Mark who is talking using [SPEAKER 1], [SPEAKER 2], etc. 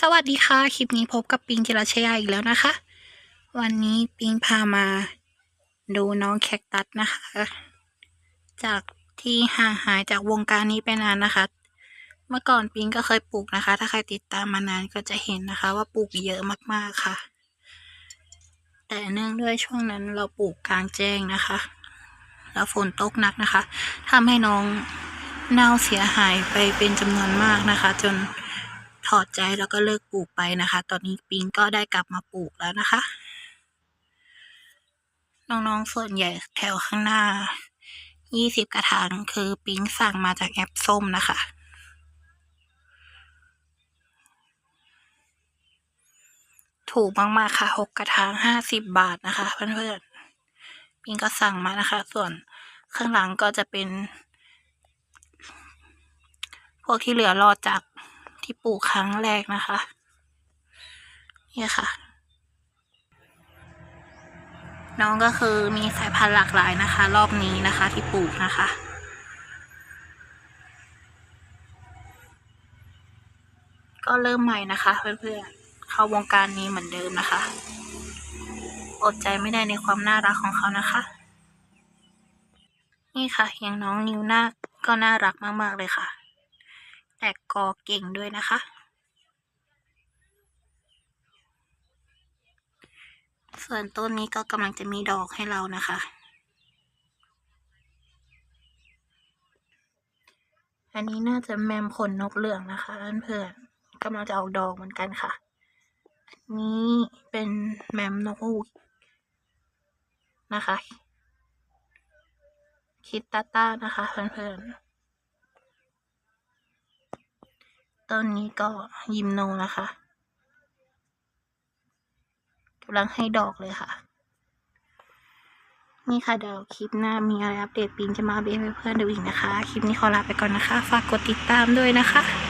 [SPEAKER 1] สวัสดีค่ะ คลิปนี้พบกับปิงจิรชยาอีกแล้วนะคะ วันนี้ปิงพามาดูน้องแคคตัสนะคะ จากที่ห่างหายจากวงการนี้ไปนานนะคะ เมื่อก่อนปิงก็เคยปลูกนะคะ ถ้าใครติดตามมานานก็จะเห็นนะคะ ว่าปลูกเยอะมากๆค่ะ แต่เนื่องด้วยช่วงนั้นเราปลูกกลางแจ้งนะคะ แล้วฝนตกหนักนะคะทำให้น้องเน่าเสียหายไปเป็นจำนวนมากนะคะ จน อดใจแล้วก็เลิกปลูกไปนะคะ ตอนนี้ปิงก็ได้กลับมาปลูกแล้วนะคะ น้องๆส่วนใหญ่แถวข้างหน้า 20 กระถางคือปิงสั่งมาจากแอปส้มนะคะถูกมากๆค่ะ6กระถาง50บาทนะคะเพื่อนๆปิงก็สั่งมานะคะ ส่วนข้างหลังก็จะเป็น พวกที่เหลือรอดจาก ที่ปลูกครั้งแรกนะคะ นี่ค่ะ น้องก็คือมีสายพันธุ์หลากหลายนะคะ รอบนี้นะคะที่ปลูกนะคะก็เริ่มใหม่นะคะ เพื่อนๆ เข้าวงการนี้เหมือนเดิมนะคะ อดใจไม่ได้ในความน่ารักของเขานะคะ นี่ค่ะอย่างน้องนิวนาก็น่ารักมากๆเลยค่ะ ตกกอเก่งด้วยนะคะ ส่วนต้นนี้ก็กำลังจะมีดอกให้เรานะคะ อันนี้น่าจะแมมขนนกเหลืองนะคะเพื่อนๆกำลังจะออกดอกเหมือนกันค่ะ อันนี้เป็นแมมนกฮูกนะคะ คิดตาต้านะคะเพื่อนๆ ต้นนี้ก็ยิมโนนะคะกำลังให้ดอกเลยค่ะ นี่ค่ะเดี๋ยวคลิปหน้ามีอะไรอัปเดตปิงจะมาเดตให้เพื่อนดูอีกนะคะ คลิปนี้ขอลาไปก่อนนะคะ ฝากกดติดตามด้วยนะคะ